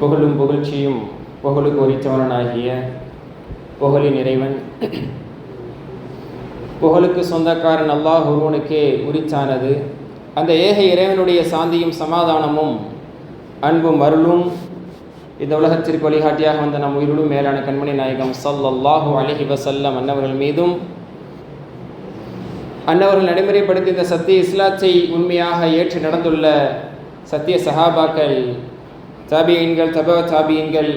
புகழும் புகழ்ச்சியும் புகழுக்கு உரித்தவனாகிய புகழின் இறைவன். புகழுக்கு சொந்தக்காரன் அல்லாஹ் ஒருவனுக்கே உரித்தானது. அந்த ஏக இறைவனுடைய சாந்தியும் சமாதானமும் அன்பும் அருளும் இந்த உலகத்திற்கு வழிகாட்டியாக வந்த நம் உயிரிலும் மேலான கண்மணி நாயகம் ஸல்லல்லாஹு அலைஹி வசல்லம் அன்னவர்கள் மீதும் அன்னவர்கள் நடைமுறைப்படுத்தி இந்த சத்திய இஸ்லாத்தை உண்மையாக ஏற்று நடந்துள்ள சத்திய சஹாபாக்கள் தாபியன்கள் தபவ தாபியன்கள்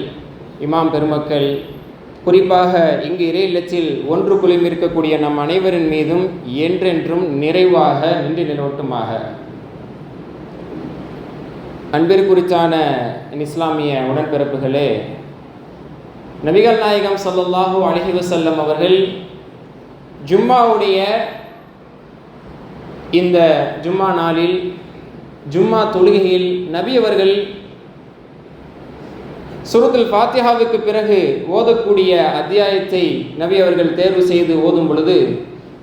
இமாம் பெருமக்கள். குறிப்பாக இங்கு இறை இல்லத்தில் ஒன்று குழுமி இருக்கக்கூடிய நம் அனைவரின் மீதும் என்றென்றும் நிறைவாக நின்று நிலவட்டுமாக. அன்பிற்குறித்தான இஸ்லாமிய உடன்பிறப்புகளே நபிகள் நாயகம் சல்லல்லாஹு அலைஹி வசல்லம் அவர்கள் ஜும்மாவுடைய இந்த ஜும்மா நாளில் ஜும்மா தொழுகையில் நபி அவர்கள் சுரத்தில் ஃபாத்தியாவுக்கு பிறகு ஓதக்கூடிய அத்தியாயத்தை நபி அவர்கள் தேர்வு செய்து ஓதும் பொழுது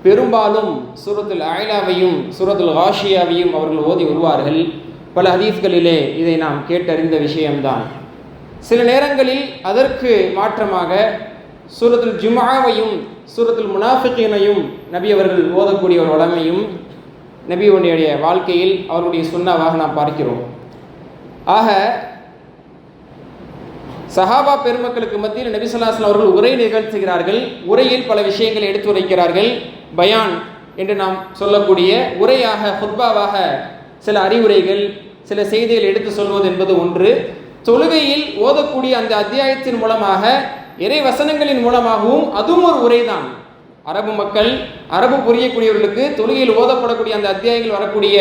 பெரும்பாலும் சூரத்துல் ஆயிலாவையும் சூரத்துல் ஹாஷியாவையும் அவர்கள் ஓதி வருவார்கள். பல ஹதீஸ்களிலே இதை நாம் கேட்டறிந்த விஷயம்தான். சில நேரங்களில் அதற்கு மாற்றமாக சூரத்துல் ஜுமாவையும் சூரத்துல் முனாஃபிக்கினையும் நபி அவர்கள் ஓதக்கூடிய ஒரு வளமையும் நபியுடைய வாழ்க்கையில் அவருடைய சுண்ணாவாக நாம் பார்க்கிறோம். ஆக சஹாபா பெருமக்களுக்கு மத்தியில் நபிசுல்லாஸ்லாம் அவர்கள் உரை நிகழ்த்துகிறார்கள். உரையில் பல விஷயங்களை எடுத்துரைக்கிறார்கள் பயான் என்று நாம் சொல்லக்கூடிய உரையாக ஹுர்பாவாக சில அறிவுரைகள் சில செய்திகள் எடுத்து சொல்வது என்பது ஒன்று. தொழுகையில் ஓதக்கூடிய அந்த அத்தியாயத்தின் மூலமாக இறை வசனங்களின் மூலமாகவும் அதுவும் ஒரு உரைதான். அரபு மக்கள் அரபு புரியக்கூடியவர்களுக்கு தொழுகையில் ஓதப்படக்கூடிய அந்த அத்தியாயங்கள் வரக்கூடிய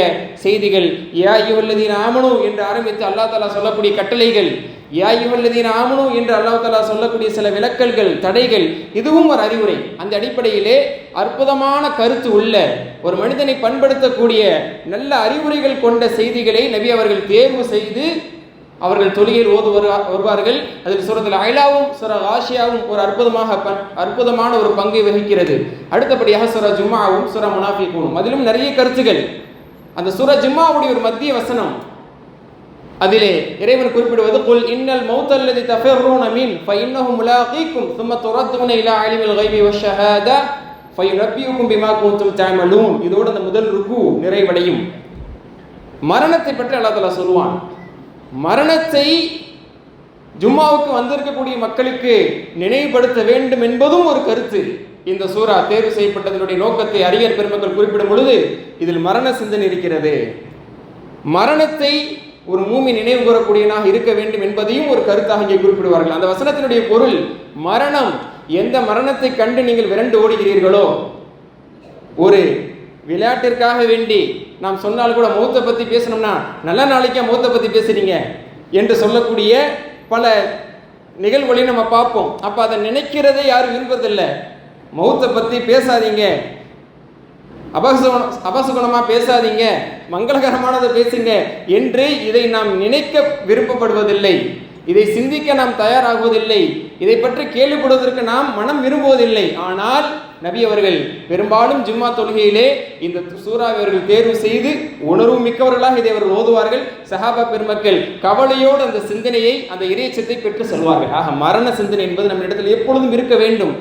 செய்திகள் யா யுவல்லதீன் ஆமனு என்று ஆரம்பித்து அல்லா தாலா சொல்லக்கூடிய கட்டளைகள் யாயுவல்லதீன் ஆமனு என்று அல்லாஹ் தலா சொல்லக்கூடிய சில விளக்கல்கள் தடைகள் இதுவும் ஒரு அறிவுரை. அந்த அடிப்படையிலே அற்புதமான கருத்து உள்ள ஒரு மனிதனை பண்படுத்தக்கூடிய நல்ல அறிவுரைகள் கொண்ட செய்திகளை நபி அவர்கள் தேர்வு செய்து அவர்கள் தொழுகையில் ஓது வருவார்கள். அதில் சூரத்தில் அயலாவும் சுர ஆசியாவும் ஒரு அற்புதமாக அற்புதமான ஒரு பங்கை வகிக்கிறது. அடுத்தபடியாக சுர ஜும்மாவும் சுர முனாஃபிகூனும். அதிலும் நிறைய கருத்துகள். அந்த சுர ஜும்மாவுடைய ஒரு மத்திய வசனம் அதிலே இறைவன் குறிப்பிடுவது குல் இன்னல் மௌத்தல்லதி தஃபிர்ரூன மின் ஃபைன்னஹு முலாகீக்கும் சும்ம துரத்துன இலா அலிமில் கைபி வஷஹாத ஃபையுரப்பியுக்கும் பிமா கூத்தும் தாமலூன். இதோடு அந்த முதல் ருக்கு நிறைவடையும். மரணத்தை பற்றி அல்லா தலா சொல்லுவான். மரணத்தை ஜும்மாவுக்கு வந்திருக்கக்கூடிய மக்களுக்கு நினைவுபடுத்த வேண்டும் என்பதும் ஒரு கருத்து. இந்த சூறா தேர்வு செய்யப்பட்டதனுடைய நோக்கத்தை அறிஞர் பெருமக்கள் குறிப்பிடும் பொழுது இதில் மரண சிந்தனை இருக்கிறது. மரணத்தை ஒரு மூமி நினைவு கூறக்கூடியனாக இருக்க வேண்டும் என்பதையும் ஒரு கருத்தாக இங்கே குறிப்பிடுவார்கள். அந்த வசனத்தினுடைய பொருள் மரணம். எந்த மரணத்தை கண்டு நீங்கள் விரண்டு ஓடுகிறீர்களோ ஒரு விளையாட்டிற்காக வேண்டி நாம் சொன்னால் கூட மௌத்தை பற்றி பேசணும்னா நல்ல நாளைக்கே மௌத்தை பற்றி பேசுறீங்க என்று சொல்லக்கூடிய பல நிகழ்வுகளையும் நம்ம பார்ப்போம். அப்போ அதை நினைக்கிறதே யாரும் விரும்பதில்லை மௌத்தை பற்றி பேசாதீங்க. அபசகுணம் அபசகுணமாக பேசாதீங்க. மங்களகரமானதை பேசுங்க. என்று இதை நாம் நினைக்க விருப்பப்படுவதில்லை இதை சிந்திக்க நாம் தயாராகுவதில்லை. இதை பற்றி கேள்விப்படுவதற்கு நாம் மனம் விரும்புவதில்லை. ஆனால் நபி அவர்கள் பெரும்பாலும் ஜும்மா தொழுகையிலே இந்த சூறாவை அவர்கள் தேர்வு செய்து உணர்வு மிக்கவர்களாக இதை அவர்கள் ஓதுவார்கள். சஹாபா பெருமக்கள் கவலையோடு அந்த சிந்தனையை அந்த இறைச்சத்தை பெற்று செல்வார்கள். ஆக மரண சிந்தனை என்பது நம்ம இடத்தில் எப்பொழுதும் இருக்க வேண்டும்.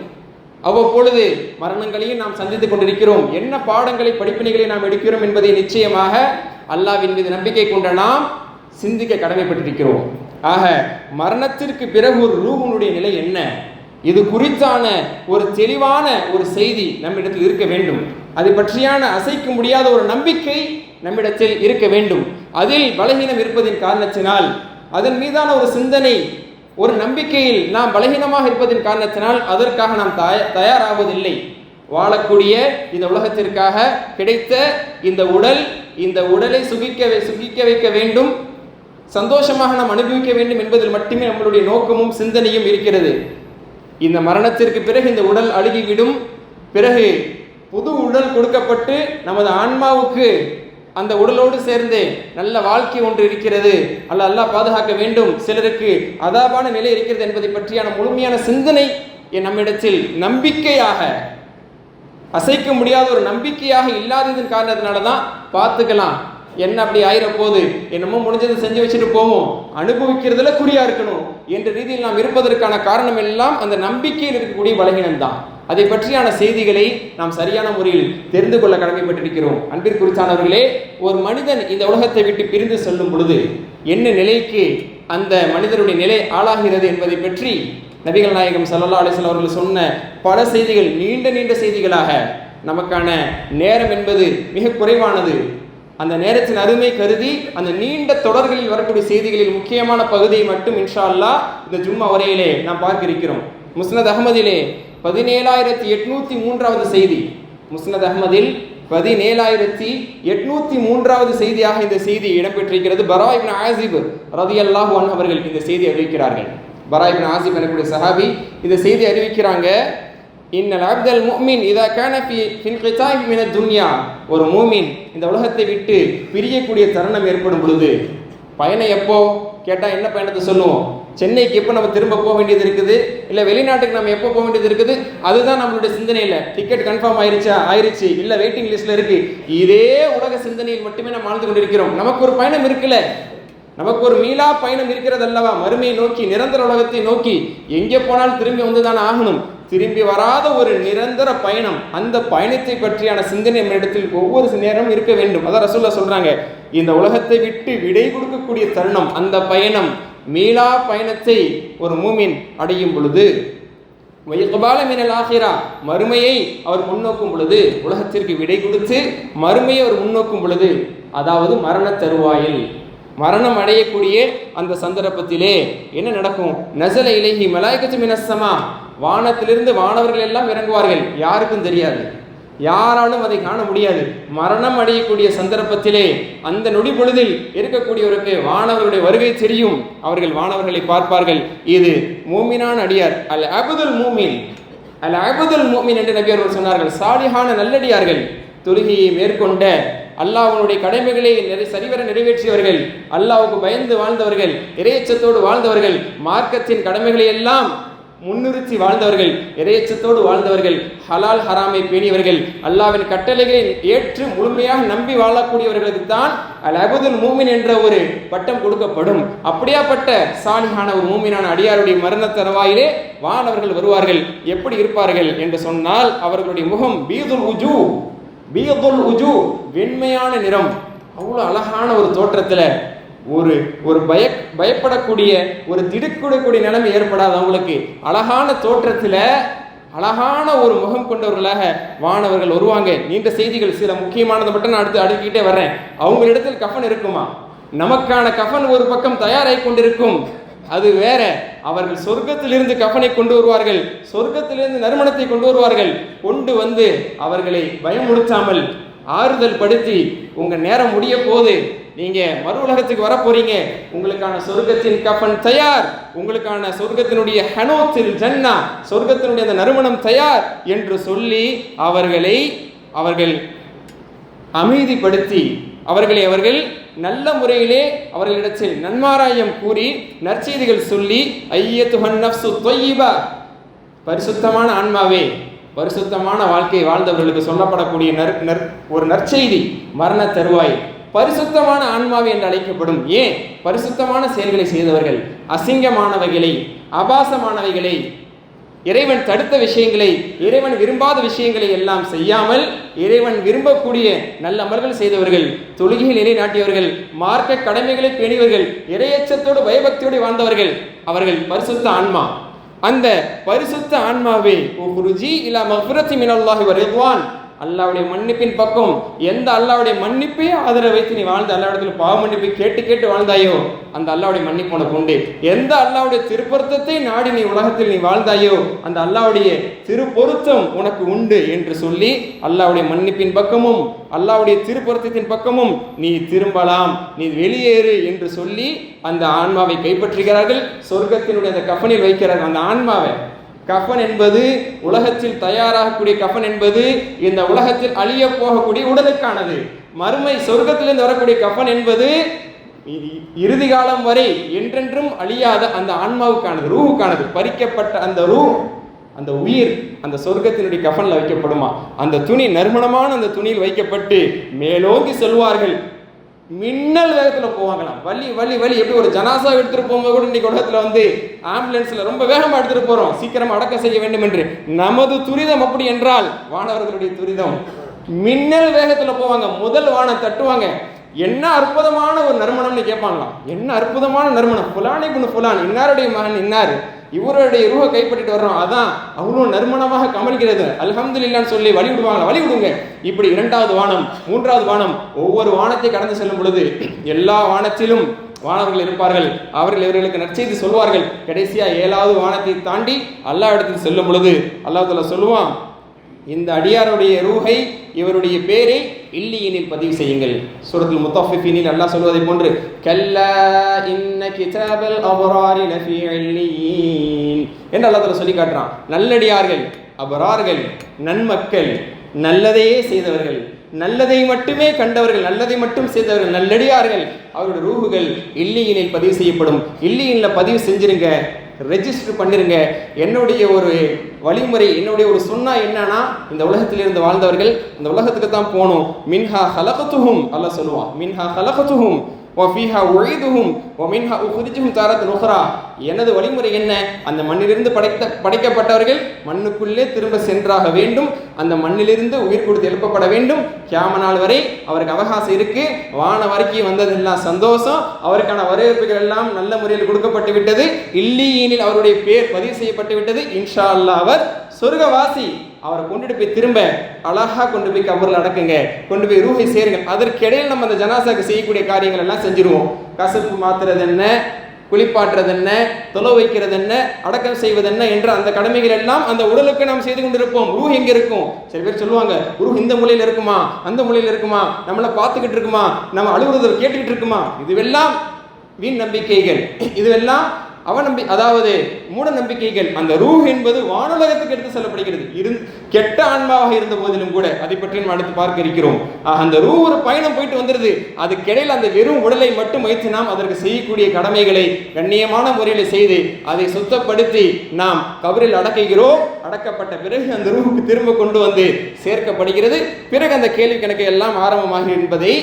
அவ்வப்பொழுது மரணங்களையும் நாம் சந்தித்துக் கொண்டிருக்கிறோம். என்ன பாடங்களை படிப்பினைகளை நாம் எடுக்கிறோம் என்பதை நிச்சயமாக அல்லாவின் மீது நம்பிக்கை கொண்ட நாம் சிந்திக்க கடமைப்பட்டிருக்கிறோம். ஆக மரணத்திற்கு பிறகு ஒரு ரூஹனுடைய நிலை என்ன? இது குறித்தான ஒரு தெளிவான ஒரு செய்தி நம்மிடத்தில் இருக்க வேண்டும். அது பற்றியான அசைக்க முடியாத ஒரு நம்பிக்கை நம்மிடத்தில் இருக்க வேண்டும். அதில் பலகீனம் இருப்பதின் காரணத்தினால் அதன் மீதான ஒரு சிந்தனை ஒரு நம்பிக்கையில் நாம் பலகீனமாக இருப்பதன் காரணத்தினால் அதற்காக நாம் தய தயாராவதில்லை. வாழக்கூடிய இந்த உலகத்திற்காக கிடைத்த இந்த உடல் இந்த உடலை சுகிக்க சுகிக்க வைக்க வேண்டும். சந்தோஷமாக நாம் அனுபவிக்க வேண்டும் என்பதில் மட்டுமே நம்மளுடைய நோக்கமும் சிந்தனையும் இருக்கிறது. இந்த மரணத்திற்கு பிறகு இந்த உடல் அழுகிவிடும். பிறகு புது உடல் கொடுக்கப்பட்டு நமது ஆன்மாவுக்கு அந்த உடலோடு சேர்ந்தே நல்ல வாழ்க்கை ஒன்று இருக்கிறது. அல்ல அல்லாஹ் பாதுகாக்க வேண்டும். சிலருக்கு அதாபான நிலை இருக்கிறது என்பதை பற்றியான முழுமையான சிந்தனை என் நம்மிடத்தில் நம்பிக்கையாக அசைக்க முடியாத ஒரு நம்பிக்கையாக இல்லாததன் காரணத்தினால தான் பார்த்துக்கலாம். என்ன அப்படி ஆயிர போது என்னமோ முடிஞ்சதை செஞ்சு வச்சுட்டு போவோம். அனுபவிக்கிறதுல குறியா இருக்கணும். என்ற ரீதியில் நாம் இருப்பதற்கான காரணம் எல்லாம் அந்த நம்பிக்கையில் இருக்கக்கூடிய பலகீனம் தான் அதை பற்றியான செய்திகளை நாம் சரியான முறையில் தெரிந்து கொள்ள கடமைப்பட்டிருக்கிறோம். அன்பிற்குறித்தானவர்களே ஒரு மனிதன் இந்த உலகத்தை விட்டு பிரிந்து செல்லும் பொழுது என்ன நிலைக்கு அந்த மனிதனுடைய நிலை ஆளாகிறது என்பதை பற்றி நபிகள் நாயகம் சல்லல்லா அலிஸ்லாம் அவர்கள் சொன்ன பல செய்திகள் நீண்ட நீண்ட செய்திகளாக நமக்கான நேரம் என்பது மிக குறைவானது. அந்த நேரத்தின் அருமை கருதி அந்த நீண்ட தொடர்களில் வரக்கூடிய செய்திகளில் முக்கியமான பகுதியை மட்டும் இன்ஷா அல்லாஹ் இந்த ஜும்மா உரையிலே நாம் பார்க்க இருக்கிறோம். முஸ்னத் அகமதிலே பதினேழாயிரத்தி எட்நூத்தி மூன்றாவது செய்தி. முஸ்னத் அகமதில் பதினேழாயிரத்தி எட்நூத்தி மூன்றாவது செய்தியாக இந்த செய்தி இடம்பெற்றிருக்கிறது. பரா ஆசிப் ரதியல்லாஹு அன்ஹு அவர்கள் இந்த செய்தி அறிவிக்கிறார்கள். பராயிபின் ஆசிப் எனக்கூடிய சஹாபி இந்த செய்தி அறிவிக்கிறாங்க. இன்னல் அப்தல் முஃமின் இதா கான மின துன்யா. ஒரு மூமின் இந்த உலகத்தை விட்டு பிரியக்கூடிய தருணம் ஏற்படும் பொழுது பயணம் எப்போ? கேட்டால் என்ன பயணத்தை சொல்லுவோம்? சென்னைக்கு எப்போ நம்ம திரும்ப போக வேண்டியது இருக்குது? இல்லை வெளிநாட்டுக்கு நம்ம எப்போ போக வேண்டியது இருக்குது? அதுதான் நம்மளுடைய சிந்தனையில் டிக்கெட் கன்ஃபார்ம் ஆயிருச்சா? ஆயிருச்சு. இல்லை வெயிட்டிங் லிஸ்ட்ல இருக்கு. இதே உலக சிந்தனையில் மட்டுமே நம்ம வாழ்ந்து கொண்டிருக்கிறோம். நமக்கு ஒரு பயணம் இருக்குல்ல? நமக்கு ஒரு மீளா பயணம் இருக்கிறது அல்லவா மறுமையை நோக்கி நிரந்தர உலகத்தை நோக்கி எங்கே போனாலும் திரும்பி வந்துதான் ஆகணும். திரும்பி வராத ஒரு நிரந்தர பயணம். அந்த பயணத்தை பற்றியான சிந்தனை இடத்தில் ஒவ்வொரு நேரமும் இருக்க வேண்டும். அதான் ரசூல்லா சொல்றாங்க. இந்த உலகத்தை விட்டு விடை கொடுக்கக்கூடிய தருணம் அந்த பயணம். மீளா பயணத்தை ஒரு மூமின் அடையும் பொழுது வயக்குபால மினல் ஆகிரா மறுமையை அவர் முன்னோக்கும் பொழுது உலகத்திற்கு விடை கொடுத்து மறுமையை அவர் முன்னோக்கும் பொழுது அதாவது மரண தருவாயில். மரணம் அடையக்கூடிய அந்த சந்தர்ப்பத்திலே என்ன நடக்கும்? நசல இலகி மலாய்கத்து மினசமா வானத்திலிருந்து வானவர்கள் எல்லாம் இறங்குவார்கள். யாருக்கும் தெரியாது. யாராலும் அதை காண முடியாது. மரணம் அடையக்கூடிய சந்தர்ப்பத்திலே அந்த நொடி பொழுதில் இருக்கக்கூடியவருக்கு வானவர்களுடைய வருகை தெரியும். அவர்கள் வானவர்களை பார்ப்பார்கள். இது மூமினான் அடியார் அல் அபுதுல் மூமின். அல் அபுதுல் மூமின் என்று நபி அவர்கள் சொன்னார்கள். சாலிஹான நல்லடியார்கள். தொழுகையை மேற்கொண்ட அல்லாஹனுடைய கடமைகளை நிறை சரிவர நிறைவேற்றியவர்கள். அல்லாஹுக்கு பயந்து வாழ்ந்தவர்கள் இறையச்சத்தோடு வாழ்ந்தவர்கள். மார்க்கத்தின் கடமைகளை எல்லாம் முன்னிறுத்தி வாழ்ந்தவர்கள் இறையச்சத்தோடு வாழ்ந்தவர்கள் ஹலால் ஹராமை பேணியவர்கள் அல்லாவின் கட்டளைகளை ஏற்று முழுமையாக நம்பி வாழக்கூடியவர்களுக்கு தான் அல் அபுதுல் மூமின் என்ற ஒரு பட்டம் கொடுக்கப்படும். அப்படியாப்பட்ட சாலிஹான ஒரு மூமினான அடியாருடைய மரண தருவாயிலே வானவர்கள் வருவார்கள். எப்படி இருப்பார்கள் என்று சொன்னால் அவர்களுடைய முகம் பீதுல் உஜு பீதுல் உஜு வெண்மையான நிறம். அவ்வளோ அழகான ஒரு தோற்றத்தில் ஒரு ஒரு பய பயப்படக்கூடிய ஒரு திடுக்கிடக்கூடிய நிலைமை ஏற்படாது. அவங்களுக்கு அழகான தோற்றத்தில் அழகான ஒரு முகம் கொண்டவர்களாக வானவர்கள் வருவாங்க. நீண்ட செய்திகள் சில முக்கியமானதை மட்டும் நான் அடுத்து அடுக்கிட்டே வர்றேன். அவங்களிடத்தில் கஃபன் இருக்குமா? நமக்கான கஃபன் ஒரு பக்கம் தயாராகி கொண்டிருக்கும். அது வேற. அவர்கள் சொர்க்கத்திலிருந்து கஃபனை கொண்டு வருவார்கள். சொர்க்கத்திலிருந்து நறுமணத்தை கொண்டு வருவார்கள். கொண்டு வந்து அவர்களை பயமுடுத்தாமல் ஆறுதல் படுத்தி உங்கள் நேரம் முடிய போது நீங்கள் மறு உலகத்துக்கு வர போறீங்க. உங்களுக்கான சொர்க்கத்தின் கப்பன் தயார். உங்களுக்கான சொர்க்கத்தினுடைய ஹனோத்தில் ஜன்னா. சொர்க்கத்தினுடைய அந்த நறுமணம் தயார் என்று சொல்லி அவர்களை அவர்கள் அமைதிப்படுத்தி அவர்களை அவர்கள் நல்ல முறையிலே அவர்களிடத்தில் நன்மாராயம் கூறி நற்செய்திகள் சொல்லி ஐயத்துஹன் நஃப்சு தொய்யிபா. பரிசுத்தமான ஆன்மாவே பரிசுத்தமான வாழ்க்கை வாழ்ந்தவர்களுக்கு சொல்லப்படக்கூடிய நற் நற் ஒரு நற்செய்தி மரண தருவாய். பரிசுத்தமான ஆன்மாவை என்று அழைக்கப்படும். ஏன்? பரிசுத்தமான செயல்களை செய்தவர்கள் அசிங்கமானவைகளை அபாசமானவைகளை இறைவன் தடுத்த விஷயங்களை இறைவன் விரும்பாத விஷயங்களை எல்லாம் செய்யாமல் இறைவன் விரும்பக்கூடிய நல்ல அமல்கள் செய்தவர்கள் தொழுகையில் நிலைநாட்டியவர்கள் மார்க்க கடமைகளை பேணியவர்கள் இறையச்சத்தோடு பயபக்தியோடு வாழ்ந்தவர்கள் அவர்கள் பரிசுத்த ஆன்மா. அந்த பரிசுத்த ஆன்மாவே ஓ குருஜி இல்லா மஹ்ரத்தி மினல்லாஹி வரிவான் அல்லாவுடைய மன்னிப்பின் பக்கம் எந்த அல்லாவுடைய மன்னிப்பையும் ஆதரவு வைத்து நீ வாழ்ந்த அல்லாவிடத்தில் பாவ மன்னிப்பை கேட்டு கேட்டு வாழ்ந்தாயோ அந்த அல்லாவுடைய மன்னிப்பு உனக்கு உண்டு எந்த அல்லாவுடைய திருப்பொருத்தத்தை நாடி நீ உலகத்தில் நீ வாழ்ந்தாயோ அந்த அல்லாவுடைய திருப்பொருத்தம் உனக்கு உண்டு என்று சொல்லி அல்லாவுடைய மன்னிப்பின் பக்கமும் அல்லாவுடைய திருப்பொருத்தத்தின் பக்கமும் நீ திரும்பலாம் நீ வெளியேறு என்று சொல்லி அந்த ஆன்மாவை கைப்பற்றுகிறார்கள் சொர்க்கத்தினுடைய அந்த கஃனில் வைக்கிறார்கள். அந்த ஆன்மாவை கஃன் என்பது உலகத்தில் தயாராகக்கூடிய கஃன் என்பது இந்த உலகத்தில் அழிய போகக்கூடிய உடலுக்கானது. மறுமை சொர்க்கத்திலிருந்து வரக்கூடிய கஃன் என்பது இ- இறுதி காலம் வரை என்றென்றும் அழியாத அந்த ஆன்மாவுக்கானது ரூவுக்கானது பறிக்கப்பட்ட அந்த ரூ அந்த உயிர் அந்த சொர்க்கத்தினுடைய கஃபனில் வைக்கப்படுமா? அந்த துணி நறுமணமான அந்த துணியில் வைக்கப்பட்டு மேலோங்கி சொல்வார்கள். மின்னல் வேகத்தில் போவாங்களாம். வலி வலி வலி. எப்படி ஒரு ஜனாசா எடுத்துகிட்டு போகும்போது கூட இன்னைக்கு உலகத்தில் வந்து ஆம்புலன்ஸில் ரொம்ப வேகமாக எடுத்துகிட்டு போகிறோம் சீக்கிரம் அடக்கம் செய்ய வேண்டும் என்று. நமது துரிதம் அப்படி என்றால் வானவர்களுடைய துரிதம். மின்னல் வேகத்தில் போவாங்க. முதல் வானம் தட்டுவாங்க. என்ன அற்புதமான ஒரு நறுமணம்னு கேட்பாங்களாம் என்ன அற்புதமான நறுமணம். புலானி புண்ணு புலான் இன்னாருடைய மகன் இன்னார்? இவருடைய ரூஹை கைப்பற்றிட்டு வர்றோம். அதான் அவ்வளோ நறுமணமாக கமலிக்கிறது அல்ஹம்துலில்லான்னு சொல்லி வழி விடுவாங்க வழி விடுங்க இப்படி இரண்டாவது வானம் மூன்றாவது வானம் ஒவ்வொரு வானத்தை கடந்து செல்லும் பொழுது எல்லா வானத்திலும் வானவர்கள் இருப்பார்கள். அவர்கள் இவர்களுக்கு நற்செய்தி சொல்வார்கள். கடைசியா ஏழாவது வானத்தை தாண்டி அல்லாஹ் இடத்துக்கு செல்லும் பொழுது அல்லாஹ் சொல்லுவான் இந்த அடியாருடைய ரூஹை இவருடைய பேரை இல்லியினில் பதிவு செய்யுங்கள். சூரத்தில் முத்தஃபிஃபினில் அல்லாஹ் சொல்வதை போன்று கல்லா இன்ன கிதாபல் அபராரி லஃபீ இல்லியீன் என்று அல்லாஹ் சொல்லி காட்டுறான். நல்லடியார்கள் அபரார்கள் நன்மக்கள் நல்லதையே செய்தவர்கள் நல்லதை மட்டுமே கண்டவர்கள் நல்லதை மட்டும் செய்தவர்கள் நல்லடியார்கள் அவருடைய ரூகுகள் இல்லியினில் பதிவு செய்யப்படும். இல்லியினில் பதிவு செஞ்சிருங்க. ரெஜிஸ்டர் பண்ணிருங்க. என்னுடைய ஒரு வழிமுறை என்னுடைய ஒரு சுன்னா என்னன்னா இந்த உலகத்தில் இருந்து வாழ்ந்தவர்கள் இந்த உலகத்துக்கு தான் போகணும். மின்ஹா ஹலகத்துஹும் அல்ல சொல்லுவான். மின்ஹா ஹலகத்துஹும். ஒஃபீஹா ஒழிதுகும் ஒமின்ஹா உகுதிச்சும் தாரத்தின் உஹரா எனது வழிமுறை என்ன? அந்த மண்ணிலிருந்து படைத்த படைக்கப்பட்டவர்கள் மண்ணுக்குள்ளே திரும்ப சென்றாக வேண்டும். அந்த மண்ணிலிருந்து உயிர் கொடுத்து எழுப்பப்பட வேண்டும். கியாம நாள் வரை அவருக்கு அவகாசம் இருக்குது வான வரைக்கும் வந்ததெல்லாம் சந்தோஷம். அவருக்கான வரவேற்புகள் எல்லாம் நல்ல முறையில் கொடுக்கப்பட்டு விட்டது. இல்லியீனில் அவருடைய பேர் பதிவு செய்யப்பட்டு விட்டது. இன்ஷா அல்லா அவர் சொர்க்கவாசி. அவரை கொண்டுட்டு போய் திரும்ப அழகாக கொண்டு போய் கபரில் அடக்குங்க. கொண்டு போய் ரூஹை சேருங்க. அதற்கிடையில் நம்ம அந்த ஜனாசாக்கு செய்யக்கூடிய காரியங்கள் எல்லாம் செஞ்சிருவோம். கசப்பு மாத்துறது என்ன? குளிப்பாட்டுறது என்ன? தொலை வைக்கிறது என்ன? அடக்கம் செய்வது என்ன? என்ற அந்த கடமைகள் எல்லாம் அந்த உடலுக்கு நாம் செய்து கொண்டிருப்போம். ரூஹ் எங்க இருக்கும்? சில பேர் சொல்லுவாங்க ரூஹ் இந்த மூலையில் இருக்குமா? அந்த மூலையில் இருக்குமா? நம்மளை பார்த்துக்கிட்டு இருக்குமா? நம்ம அழுகுறத கேட்டுக்கிட்டு இருக்குமா? இதுவெல்லாம் வீண் நம்பிக்கைகள். இதுவெல்லாம் அவநம்பி அதாவது மூட நம்பிக்கைகள் அந்த ரூஹ் என்பது வானுலகத்துக்கு எடுத்து செல்லப்படுகிறது. இரு கெட்ட ஆன்மாவாக இருந்த போதிலும் கூட அதை பற்றி நாம் அடுத்து பார்க்க இருக்கிறோம். அந்த ரூ ஒரு பயணம் போயிட்டு வந்துருது. அதுக்கிடையில் அந்த வெறும் உடலை மட்டும் வைத்து நாம் அதற்கு செய்யக்கூடிய கடமைகளை கண்ணியமான முறையில் செய்து அதை சுத்தப்படுத்தி நாம் கபரில் அடக்குகிறோம். அடக்கப்பட்ட பிறகு அந்த ரூஹுக்கு திரும்ப கொண்டு வந்து சேர்க்கப்படுகிறது. பிறகு அந்த கேள்வி கணக்கு எல்லாம் ஆரம்பமாகி என்பதை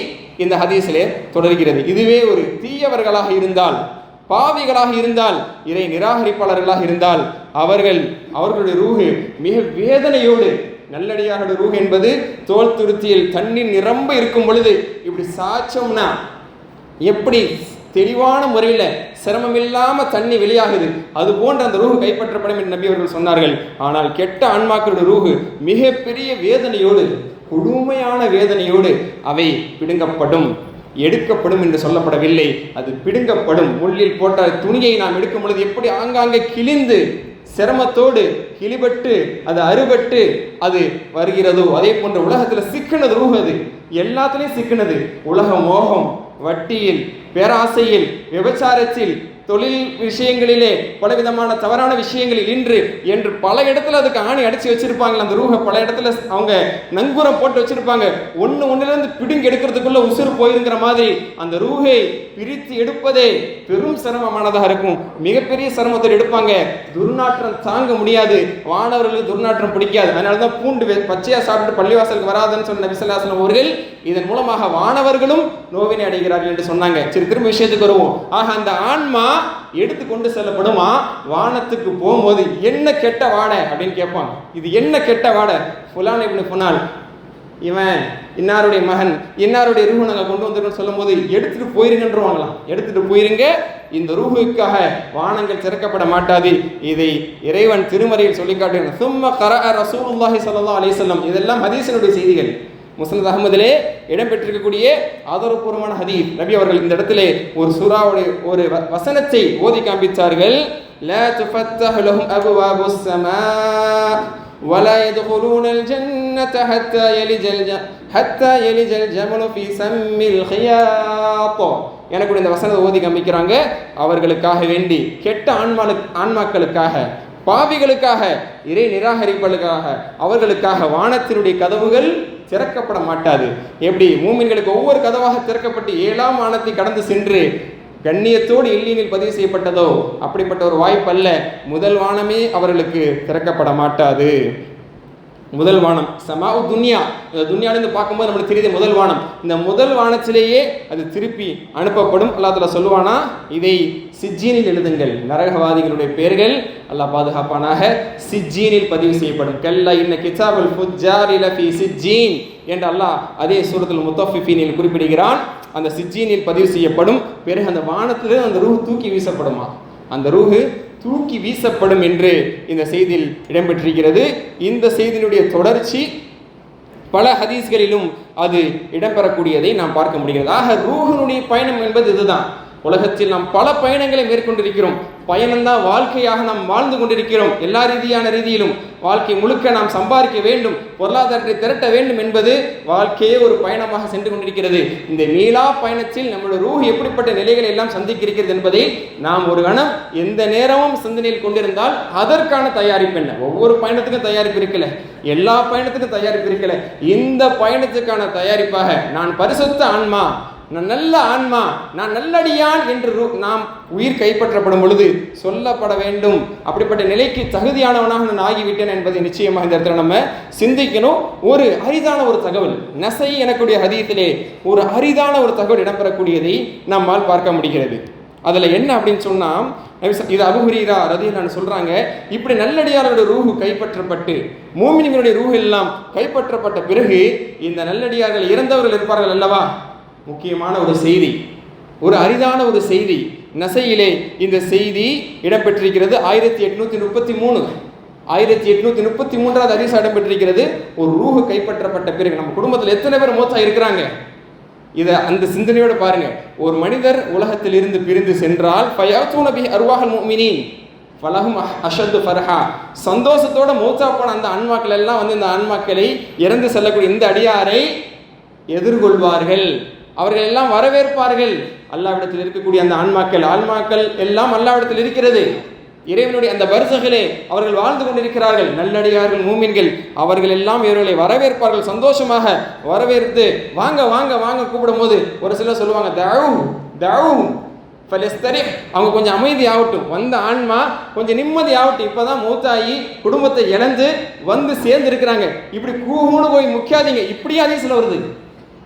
இந்த ஹதீஸிலே தொடர்கிறது. இதுவே ஒரு தீயவர்களாக இருந்தால் பாவிகளாக இருந்தால் இறை நிராகரிப்பாளர்களாக இருந்தால் அவர்கள் அவர்களுடைய ரூஹு மிக வேதனையோடு நல்லடியார்களுடைய ரூஹ் என்பது தோல் துருத்தியில் தண்ணீர் நிரம்ப இருக்கும் பொழுது இப்படி சாச்சோம்னா எப்படி தெளிவான முறையில் சிரமம் தண்ணி வெளியாகுது அது போன்ற அந்த ரூஹு கைப்பற்றப்படும் என்று நபி அவர்கள் சொன்னார்கள். ஆனால் கெட்ட ஆன்மாக்களுடைய ரூஹு மிகப்பெரிய வேதனையோடு கொடுமையான வேதனையோடு அவை பிடுங்கப்படும். எடுக்கப்படும் என்று சொல்லப்படவில்லை. அது பிடுங்கப்படும். முள்ளில் போட்ட துணியை நாம் எடுக்கும் பொழுது எப்படி ஆங்காங்கே கிழிந்து சிரமத்தோடு கிளிபட்டு அது அறுபட்டு அது வருகிறதோ அதே போன்ற உலகத்தில் சிக்கினது ரூஹ் அது. எல்லாத்துலேயும் சிக்கினது. உலக மோகம் வட்டியில் பேராசையில் விபச்சாரத்தில் தொழில் விஷயங்களிலே பலவிதமான தவறான விஷயங்களில் இன்று என்று பல இடத்துல அதுக்கு ஆணி அடிச்சு வச்சிருப்பாங்க. அந்த ரூஹை பல இடத்துல அவங்க நங்கூரம் போட்டு வச்சிருப்பாங்க. ஒன்று ஒன்றுலேருந்து பிடுங்கி எடுக்கிறதுக்குள்ள உசுறு போயிருங்கிற மாதிரி அந்த ரூஹை பிரித்து எடுப்பதே பெரும் சிரமமானதாக இருக்கும். மிகப்பெரிய சிரமத்தில் எடுப்பாங்க. துர்நாற்றம் தாங்க முடியாது. வானவர்களுக்கு துர்நாற்றம் பிடிக்காது. அதனால தான் பூண்டு பச்சையாக பச்சையா சாப்பிட்டு பள்ளிவாசலுக்கு வராதுன்னு சொன்ன விசலாசனம் அவர்கள் இதன் மூலமாக வானவர்களும் நோவினை அடைகிறார்கள் என்று சொன்னாங்க. சரி திரும்ப விஷயத்துக்கு வருவோம். ஆக அந்த ஆன்மா எடுத்து கொண்டு செல்லப்படுமா? வானத்துக்கு போகும்போது என்ன கெட்ட வாடை? அப்படின்னு கேட்பாங்க. இது என்ன கெட்ட வாடை? ஃபுலான் இப்படி சொன்னால் இவன் இன்னாருடைய மகன் இன்னாருடைய ரூஹு நாங்கள் கொண்டு வந்திருக்கோம் சொல்லும் போது எடுத்துட்டு போயிருங்கன்றவாங்களாம். எடுத்துட்டு போயிருங்க. இந்த ரூஹுக்காக வானங்கள் திறக்கப்பட மாட்டாது. இதை இறைவன் திருமறையில் சொல்லி காட்டுகிறான் சும்ம கர ரசூலுல்லாஹி ஸல்லல்லாஹு அலைஹி இதெல்லாம் ஹதீஸினுடைய செய்திகள். முஸ்னத் அகமதிலே இடம்பெற்றிருக்கக்கூடிய ஆதாரபூர்வமான ஹதீஸ் நபி அவர்கள் இந்த இடத்திலே ஒரு சூறாவுடைய ஒரு வ- வசனத்தை ஓதி காண்பித்தார்கள் لا تفتح لهم أبواب السماء ولا يدخلون الجنة حتى يلج الج... حتى يلج الجمل في سم الخياط எனக்கு இந்த வசனத்தை ஓதி காமிக்கிறாங்க அவர்களுக்காக வேண்டி கெட்ட ஆன்மாலு ஆன்மாக்களுக்காக பாவிகளுக்காக இறை நிராகரிப்பலுக்காக அவர்களுக்காக வானத்தினுடைய கதவுகள் திறக்கப்பட மாட்டாது. எப்படி? மூமின்களுக்கு ஒவ்வொரு கதவாக திறக்கப்பட்டு ஏழாம் ஆணத்தை கடந்து சென்று கண்ணியத்தோடு இல்லீனில் பதிவு செய்யப்பட்டதோ? அப்படிப்பட்ட ஒரு வாய்ப்பு அல்ல முதல் வானமே அவர்களுக்கு திறக்கப்பட மாட்டாது. முதல் வானம். சமாவு துன்யா. இந்த துன்யாலேருந்து பார்க்கும்போது நம்மளுக்கு தெரியுது முதல் வானம். இந்த முதல் வானத்திலேயே அது திருப்பி அனுப்பப்படும். அல்லாத்துல சொல்லுவானா? இதை சிஜீனில் எழுதுங்கள். நரகவாதிகளுடைய பெயர்கள் அல்லாஹ் பாதுகாப்பானாக சிஜ்ஜீனில் பதிவு செய்யப்படும். கல்லா இன்ன கிதாபுல் ஃபுஜ்ஜாரி லஃபி சிஜ்ஜீன் என்று அல்லாஹ் அதே சூரத்தில் முத்தஃபிஃபீனில் குறிப்பிடுகிறான். அந்த சிஜீனில் பதிவு செய்யப்படும். பிறகு அந்த வானத்திலே அந்த ரூஹ் தூக்கி வீசப்படுமா? அந்த ரூஹு தூக்கி வீசப்படும் என்று இந்த செய்தியில் இடம்பெற்றிருக்கிறது. இந்த செய்தியினுடைய தொடர்ச்சி பல ஹதீஸ்களிலும் அது இடம்பெறக்கூடியதை நாம் பார்க்க முடிகிறது. ஆக ரூஹனுடைய பயணம் என்பது இதுதான். உலகத்தில் நாம் பல பயணங்களை மேற்கொண்டிருக்கிறோம். பயணம்தான் வாழ்க்கையாக நாம் வாழ்ந்து கொண்டிருக்கிறோம். எல்லா ரீதியான ரீதியிலும் வாழ்க்கை முழுக்க நாம் சம்பாதிக்க வேண்டும். பொருளாதாரத்தை திரட்ட வேண்டும் என்பது வாழ்க்கையே ஒரு பயணமாக சென்று கொண்டிருக்கிறது. இந்த மீளா பயணத்தில் நம்முடைய ரூஹ் எப்படிப்பட்ட நிலைகளை எல்லாம் சந்திக்க இருக்கிறது என்பதை நாம் ஒரு கணம் எந்த நேரமும் சிந்தனையில் கொண்டிருந்தால் அதற்கான தயாரிப்பு என்ன? ஒவ்வொரு பயணத்துக்கும் தயாரிப்பு இருக்கல எல்லா பயணத்துக்கும் தயாரிப்பு இருக்கல இந்த பயணத்துக்கான தயாரிப்பாக நான் பரிசுத்த ஆன்மா நான் நல்ல ஆன்மா நான் நல்லடியான் என்று நாம் உயிர் கைப்பற்றப்படும் பொழுது சொல்லப்பட வேண்டும். அப்படிப்பட்ட நிலைக்கு தகுதியானவனாக நான் ஆகிவிட்டேன் என்பதை நிச்சயமாக இந்த இடத்துல நம்ம சிந்திக்கணும். ஒரு அரிதான ஒரு தகவல் நசை எனக்கூடிய ஹதியத்திலே ஒரு அரிதான ஒரு தகவல் இடம்பெறக்கூடியதை நம்மால் பார்க்க முடிகிறது. அதில் என்ன அப்படின்னு சொன்னால் இது அபுஹுரீரா ரதி நான் சொல்கிறாங்க இப்படி நல்லடியாரோட ரூஹு கைப்பற்றப்பட்டு மூமினிகளுடைய ரூஹு எல்லாம் கைப்பற்றப்பட்ட பிறகு இந்த நல்லடியார்கள் இறந்தவர்கள் இருப்பார்கள் அல்லவா? முக்கியமான ஒரு செய்தி. ஒரு அரிதான ஒரு செய்தி. நசையிலே இந்த செய்தி இடம்பெற்றிருக்கிறது. ஆயிரத்தி எட்நூத்தி முப்பத்தி மூணு. ஆயிரத்தி எட்நூத்தி முப்பத்தி மூன்றாவது அதிசம் இடம்பெற்றிருக்கிறது. ஒரு ரூஹு கைப்பற்றப்பட்ட பிறகு நம்ம குடும்பத்தில் எத்தனை பேர் மூத்தா இருக்கிறாங்க? இதை அந்த சிந்தனையோட பாருங்க. ஒரு மனிதர் உலகத்தில் இருந்து பிரிந்து சென்றால் ஃபயாத்தூன பி அருவாஹல் முஃமினீன். அஷத்து ஃபர்ஹா. சந்தோஷத்தோட மூச்சா போன அந்த ஆன்மாக்கள் எல்லாம் வந்து இந்த ஆன்மாக்களை இறந்து செல்லக்கூடிய இந்த அடியாரை எதிர்கொள்வார்கள். அவர்கள் எல்லாம் வரவேற்பார்கள் அல்லாவிடத்தில் இருக்கக்கூடிய அந்த ஆன்மாக்கள் ஆன்மாக்கள் எல்லாம் அல்லாவிடத்தில் இருக்கிறது இறைவனுடைய அந்த வருஷங்களே அவர்கள் வாழ்ந்து கொண்டிருக்கிறார்கள் நல்லடியார்கள் மூமின்கள் அவர்கள் எல்லாம் இவர்களை வரவேற்பார்கள் சந்தோஷமாக வரவேற்று வாங்க வாங்க வாங்க கூப்பிடும் போது ஒரு சிலர் சொல்லுவாங்க தவு தவு ஃபலஸ்தரி அவங்க கொஞ்சம் அமைதி ஆகட்டும் வந்த ஆன்மா கொஞ்சம் நிம்மதி ஆகட்டும் இப்பதான் மூத்தாயி குடும்பத்தை இழந்து வந்து சேர்ந்து இருக்கிறாங்க இப்படி கூகுன்னு போய் முக்கியாதீங்க இப்படியே சில வருது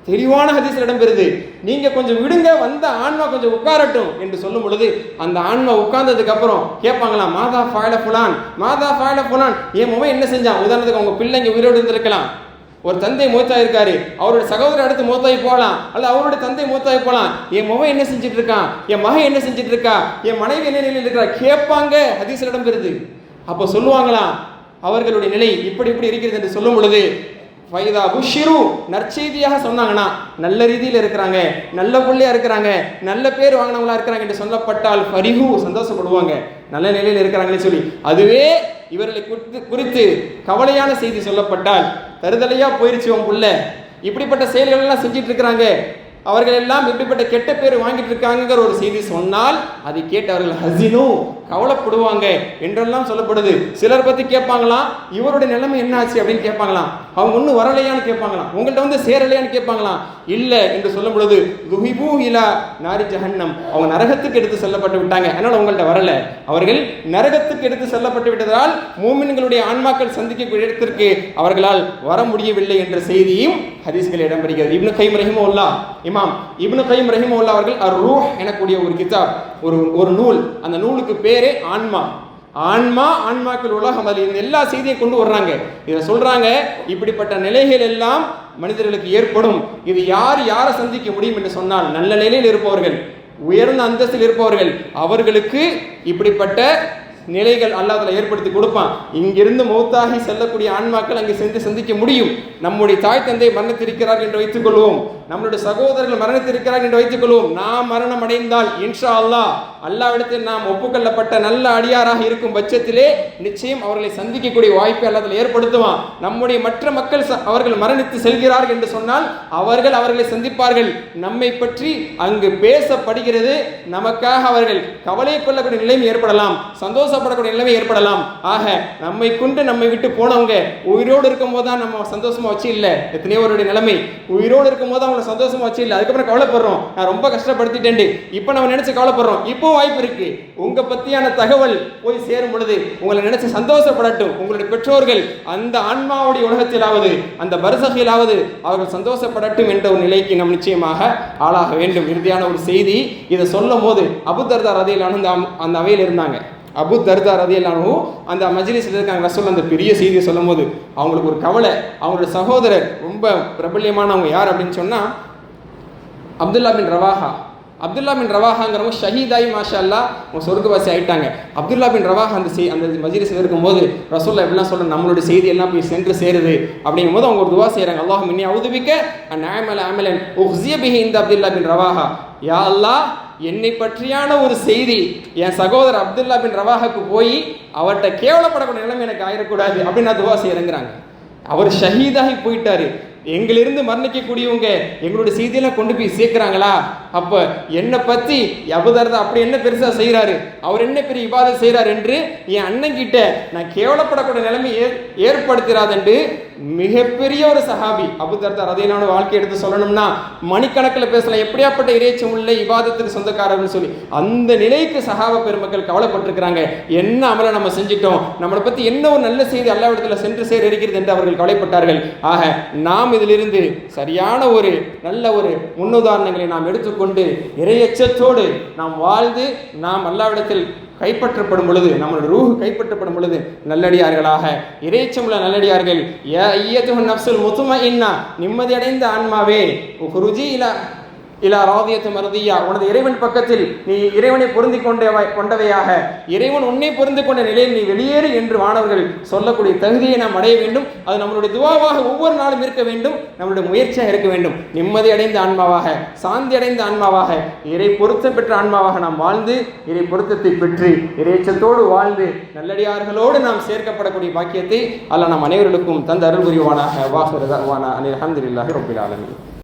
தெளிவான ஹதீஸில் இடம்பெறுது. நீங்கள் கொஞ்சம் விடுங்க வந்த ஆன்மா கொஞ்சம் உட்காரட்டும் என்று சொல்லும் பொழுது அந்த ஆன்மா உட்கார்ந்ததுக்கு அப்புறம் கேட்பாங்களாம் மாதா ஃபாயில புலான் மாதா ஃபாயில புலான் என் முகம் என்ன செஞ்சான்? உதாரணத்துக்கு அவங்க பிள்ளைங்க உயிரோடு இருந்திருக்கலாம். ஒரு தந்தை மூத்தாய் இருக்காரு அவருடைய சகோதரர் அடுத்து மூத்தாய் போகலாம். அல்ல அவருடைய தந்தை மூத்தாய் போகலாம். என் முகம் என்ன செஞ்சுட்டு இருக்கான் என் மகன் என்ன செஞ்சுட்டு இருக்கா என் மனைவி என்ன நிலையில் இருக்கிறா? கேட்பாங்க ஹதீஸில் இடம்பெறுது. அப்போ சொல்லுவாங்களாம் அவர்களுடைய நிலை இப்படி இப்படி இருக்கிறது என்று சொல்லும் பொழுது ஃபைதா புஷிரு நற்செய்தியாக சொன்னாங்கன்னா நல்ல ரீதியில் இருக்கிறாங்க நல்ல பிள்ளையா இருக்கிறாங்க நல்ல பேர் வாங்கினவங்களா இருக்கிறாங்க என்று சொல்லப்பட்டால் பரிகு சந்தோஷப்படுவாங்க. நல்ல நிலையில் இருக்கிறாங்களே சொல்லி. அதுவே இவர்களை குறித்து குறித்து கவலையான செய்தி சொல்லப்பட்டால் தருதலையா போயிருச்சு உன் புள்ள. இப்படிப்பட்ட செயல்கள் எல்லாம் செஞ்சுட்டு இருக்கிறாங்க. அவர்கள் எல்லாம் இப்படிப்பட்ட கெட்ட பேர் வாங்கிட்டு இருக்காங்கிற ஒரு செய்தி சொன்னால் அதை கேட்டு அவர்கள் ஹசினு கவலைப்படுவாங்க என்றெல்லாம் சொல்லப்படுது. சிலர் பத்தி கேட்பாங்களாம் இவருடைய நிலைமை என்ன ஆச்சு அப்படின்னு கேட்பாங்களாம். அவங்க ஒன்றும் வரலையான்னு கேட்பாங்களாம். உங்கள்ட்ட வந்து சேரலையான்னு கேட்பாங்களாம். இல்ல என்று சொல்லும் பொழுது துஹிபூ இலா நாரி ஜஹன்னம். அவங்க நரகத்துக்கு எடுத்து செல்லப்பட்டு விட்டாங்க. அதனால உங்கள்ட்ட வரல. அவர்கள் நரகத்துக்கு எடுத்து செல்லப்பட்டு விட்டதால் மூமின்களுடைய ஆன்மாக்கள் சந்திக்கக்கூடிய இடத்திற்கு அவர்களால் வர முடியவில்லை என்ற செய்தியும் ஹதீஸ்கள் இடம்பெறுகிறது. இப்னு கைம் ரஹிமுல்லா இமாம் இப்னு கைம் ரஹிமுல்லா அவர்கள் அர் ரூஹ் எனக்கூடிய ஒரு கிதாப் ஒரு ஒரு நூல். அந்த நூலுக்கு பேர் ஆன்மா. ஆன்மா ஆன்மாக்கள் உலகம் அதில் இந்த எல்லா செய்தியும் கொண்டு வர்றாங்க. இதை சொல்றாங்க இப்படிப்பட்ட நிலைகள் எல்லாம் மனிதர்களுக்கு ஏற்படும். இது யார் யாரை சந்திக்க முடியும் என்று சொன்னால் நல்ல நிலையில் இருப்பவர்கள் உயர்ந்த அந்தஸ்தில் இருப்பவர்கள் அவர்களுக்கு இப்படிப்பட்ட நிலைகள் அல்லாஹ்ல ஏற்படுத்தி கொடுப்பான். இங்கிருந்து மௌத்தாகி செல்லக்கூடிய ஆன்மாக்கள் அங்கே சென்று சந்திக்க முடியும். நம்முடைய தாய் தந்தை மரணத்திருக்கிறார் என்று வைத்துக் கொள்வோம் நம்மளுடைய சகோதரர்கள் மரணத்திருக்கிறார் என்று வைத்துக் கொள்வோம் நாம் மரணம் அடைந்தால் இன்ஷா அல்லாஹ் அல்லாவிடத்தில் நாம் ஒப்புக்கொள்ளப்பட்ட நல்ல அடியாராக இருக்கும் பட்சத்திலே நிச்சயம் அவர்களை சந்திக்கக்கூடிய வாய்ப்பை அல்லாதில் ஏற்படுத்துவான். நம்முடைய மற்ற மக்கள் அவர்கள் மரணித்து செல்கிறார்கள் என்று சொன்னால் அவர்கள் அவர்களை சந்திப்பார்கள். நம்மை பற்றி அங்கு பேசப்படுகிறது. நமக்காக அவர்கள் கவலை கொள்ளக்கூடிய நிலைமை ஏற்படலாம். சந்தோஷம் சந்தோஷப்படக்கூடிய நிலைமை ஏற்படலாம். ஆக நம்மை கொண்டு நம்மை விட்டு போனவங்க உயிரோடு இருக்கும் போது தான் நம்ம சந்தோஷமா வச்சு இல்லை. எத்தனையோ அவருடைய நிலைமை. உயிரோடு இருக்கும் போது அவங்களை சந்தோஷமா வச்சு இல்லை. அதுக்கப்புறம் கவலைப்படுறோம். நான் ரொம்ப கஷ்டப்படுத்திட்டேன் இப்போ நம்ம நினைச்சு கவலைப்படுறோம். இப்போ வாய்ப்பு இருக்கு. உங்க பத்தியான தகவல் போய் சேரும் பொழுது உங்களை நினைச்சு சந்தோஷப்படட்டும். உங்களுடைய பெற்றோர்கள் அந்த ஆன்மாவுடைய உலகத்திலாவது அந்த பரிசகையிலாவது அவர்கள் சந்தோஷப்படட்டும் என்ற ஒரு நிலைக்கு நாம் நிச்சயமாக ஆளாக வேண்டும். இறுதியான ஒரு செய்தி இதை சொல்லும் போது அபுதர்தார் அதையில் அம்- அந்த அவையில் இருந்தாங்க. அபு தர்தா ரதியல்லானு அந்த மஜ்லிஸில் இருக்காங்க. ரசூல் அந்த பெரிய செய்தியை சொல்லும்போது அவங்களுக்கு ஒரு கவலை அவங்களோட சகோதரர் ரொம்ப பிரபல்யமானவங்க யார் அப்படின்னு சொன்னால் அப்துல்லா பின் ரவாஹா. அப்துல்லா பின் ரவாஹாங்கிறவங்க ஷஹீதாய் மாஷா அல்லா அவங்க சொர்க்கவாசி ஆயிட்டாங்க. அப்துல்லா பின் ரவாஹா அந்த செய் அந்த மஜ்லிஸில் இருக்கும்போது ரசோல்லா எப்படிலாம் சொல்ல நம்மளுடைய செய்தி எல்லாம் போய் சென்று சேருது அப்படிங்கும்போது அவங்க ஒரு துவா செய்கிறாங்க அல்லாஹ் மின்னி அவுதுபிக்க அண்ட் ஆமல ஆமலன் உஹ்ஸிய பிஹி இந்த அப்துல்லா பின் ரவாஹா. யா அல்லாஹ் என்னை பற்றியான ஒரு செய்தி என் சகோதரர் அப்துல்லா பின் ரவாஹுக்கு போய் அவர்கிட்ட கேவலப்படக்கூடிய நிலைமை எனக்கு ஆயிடக்கூடாது அப்படின்னு நான் துவா செய்யறேங்கிறாங்க. அவர் ஷஹீதாகி போயிட்டாரு. எங்களிருந்து மரணிக்கக்கூடியவங்க எங்களுடைய செய்தியெல்லாம் கொண்டு போய் சேர்க்குறாங்களா? அப்போ என்னை பற்றி அபுதர்தா அப்படி என்ன பெருசாக செய்கிறாரு அவர் என்ன பெரிய விவாதம் செய்கிறார் என்று என் அண்ணன்கிட்ட நான் கேவலப்படக்கூடிய நிலைமை ஏ ஏற்படுத்துகிறாதென்று மிகப்பெரிய ஒரு சஹாபி அபுதர்தா ரதையிலான வாழ்க்கை எடுத்து சொல்லணும்னா மணிக்கணக்கில் பேசலாம். எப்படியாப்பட்ட இறைச்சம் உள்ள இபாதத்துக்கு சொந்தக்காரர்னு சொல்லி அந்த நிலைக்கு சஹாப பெருமக்கள் கவலைப்பட்டிருக்கிறாங்க. என்ன அமலை நம்ம செஞ்சிட்டோம்? நம்மளை பற்றி என்ன ஒரு நல்ல செய்தி அல்லாவிடத்தில் சென்று சேர இருக்கிறது என்று அவர்கள் கவலைப்பட்டார்கள். ஆக நாம் இதிலிருந்து சரியான ஒரு நல்ல ஒரு முன்னுதாரணங்களை நாம் எடுத்து கொண்டு இறையச்சத்தோடு நாம் வாழ்ந்து நாம் அல்லாவிடத்தில் கைப்பற்றப்படும் பொழுது நம்மளுடைய ரூஹு கைப்பற்றப்படும் பொழுது நல்லடியார்களாக. இறைச்சமுள்ள நல்லடியார்கள் யா ஐயத்துஹு இன்னா நிம்மதியடைந்த ஆன்மாவே குருஜி இலா இலா ராதியத்து மருதியா. உனது இறைவன் பக்கத்தில் நீ இறைவனை பொருந்தி கொண்டவை கொண்டவையாக. இறைவன் உன்னை பொருந்து கொண்ட நிலையில் நீ வெளியேறு என்று மாணவர்கள் சொல்லக்கூடிய தகுதியை நாம் அடைய வேண்டும். அது நம்மளுடைய துவாவாக ஒவ்வொரு நாளும் இருக்க வேண்டும். நம்மளுடைய முயற்சியாக இருக்க வேண்டும். நிம்மதி அடைந்த ஆன்மாவாக சாந்தி அடைந்த ஆன்மாவாக இறை பொருத்தம் பெற்ற ஆன்மாவாக நாம் வாழ்ந்து இறை பொருத்தத்தை பெற்று இறைச்சத்தோடு வாழ்ந்து நல்லடியார்களோடு நாம் சேர்க்கப்படக்கூடிய பாக்கியத்தை அல்ல நாம் அனைவர்களுக்கும் தந்த அருள் புரிவானாக. வாஹிரதாவானா அனில் அஹமதுல்லாஹி ரபில் ஆலமி